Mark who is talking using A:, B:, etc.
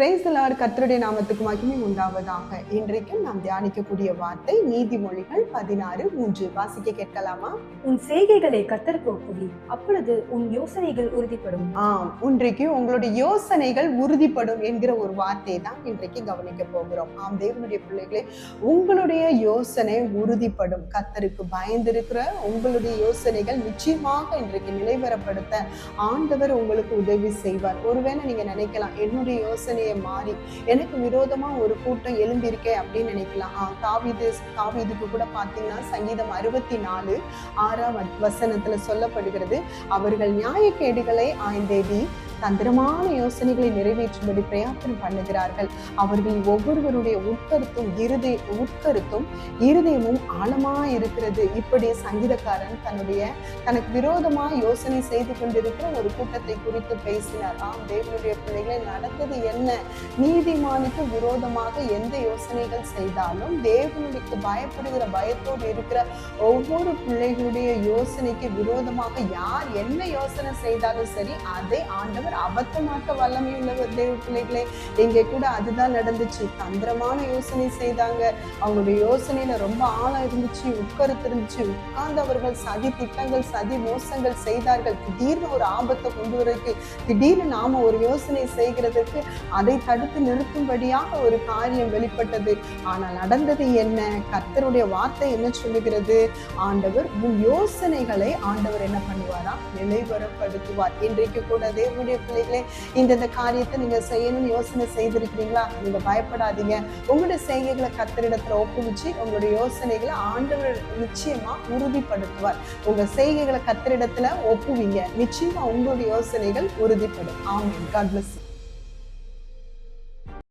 A: Price Lord கர்த்தருடைய நாமத்துக்கு மகிமை உண்டாவதாக. இன்றைக்கும் நாம் தியானிக்கக்கூடிய வார்த்தை நீதிமொழிகள் பதினாறு மூன்று. வாசிக்க கேட்கலாமா?
B: உன் செய்கைகளை கத்தருக்கு ஒப்புவி அப்பொழுது உன் யோசனைகள் உறுதிப்படும்.
A: ஆம் இன்றைக்கு உங்களுடைய யோசனைகள் உறுதிப்படும் என்கிற ஒரு வார்த்தையை தான் இன்றைக்கு கவனிக்க போகிறோம். ஆம் தேவனுடைய பிள்ளைகளே உங்களுடைய யோசனை உறுதிப்படும். கத்தருக்கு பயந்திருக்கிற உங்களுடைய யோசனைகள் நிச்சயமாக இன்றைக்கு நிலைவரப்படுத்த ஆண்டவர் உங்களுக்கு உதவி செய்வார். ஒருவேளை நீங்க நினைக்கலாம் என்னுடைய யோசனையை மாறி. எனக்கு விரோதமா ஒரு கூட்டம் எழும்பியிருக்கே அப்படின்னு நினைக்கலாம். ஆ, தாவீது கூட பார்த்தீங்கன்னா சங்கீதம் அறுபத்தி நாலு ஆறாம் வசனத்துல சொல்லப்படுகிறது. அவர்கள் நியாயக்கேடுகளை ஆய்ந்தேடி தந்திரமான யோசனைகளை நிறைவேற்றும்படி பிரயத்தனம் பண்ணுகிறார்கள். அவர்கள் ஒவ்வொருவருடைய உட்கருத்தும் இருதய உட்கருத்தும் இருதயமும் ஆழமா இருக்கிறது இப்படி சங்கீதக்காரன் தன்னுடைய தனக்கு விரோதமா யோசனை செய்து கொண்டிருக்கிற ஒரு கூட்டத்தை குறித்து பேசினார். ஆம் தேவனுடைய பிள்ளைகளை நடந்தது என்ன? நீதிமானுக்கு விரோதமாக எந்த யோசனைகள் செய்தாலும் தேவனுக்கு பயப்படுகிற பயத்தோடு இருக்கிற ஒவ்வொரு பிள்ளைகளுடைய யோசனைக்கு விரோதமாக யார் என்ன யோசனை செய்தாலும் சரி அதை ஆண்டவர் அபத்தமாக்க வல்லமை உள்ளவர் தேவ பிள்ளைகளே இங்கே கூட அதுதான் நடந்துச்சு. தந்திரமான யோசனை செய்தாங்க. அவங்களுடைய யோசனையில ரொம்ப ஆழம் இருந்துச்சு உட்கருத்து இருந்துச்சு. உட்கார்ந்து அவர்கள் சதி திட்டங்கள் சதி மோசங்கள் செய்தார்கள். திடீர்னு ஒரு ஆபத்தை கொண்டு வரதுக்கு திடீர்னு நாம ஒரு யோசனை செய்கிறதுக்கு அதை தடுத்து நிறுத்தும்படியாக ஒரு காரியம் வெளிப்பட்டது. ஆனால் நடந்தது என்ன? கர்த்தருடைய வார்த்தை என்ன சொல்லுகிறது? ஆண்டவர் உன் யோசனைகளை ஆண்டவர் என்ன பண்ணுவாரா? நிலைவரப்படுத்துவார். இன்றைக்கு கூட தேவனுடைய பிள்ளைகளே இந்த காரியத்தை நீங்க செய்யணும்னு யோசனை செய்திருக்கிறீங்களா? நீங்க பயப்படாதீங்க. உங்களுடைய செய்கைகளை கத்தரிடத்துல ஒப்புவிச்சு உங்களுடைய யோசனைகளை ஆண்டவர் நிச்சயமா உறுதிப்படுத்துவார். உங்க செய்கைகளை கத்தரிடத்துல ஒப்புவிங்க. நிச்சயமா உங்களுடைய யோசனைகள் உறுதிப்படும். ஆமாம் காட் பிளஸ்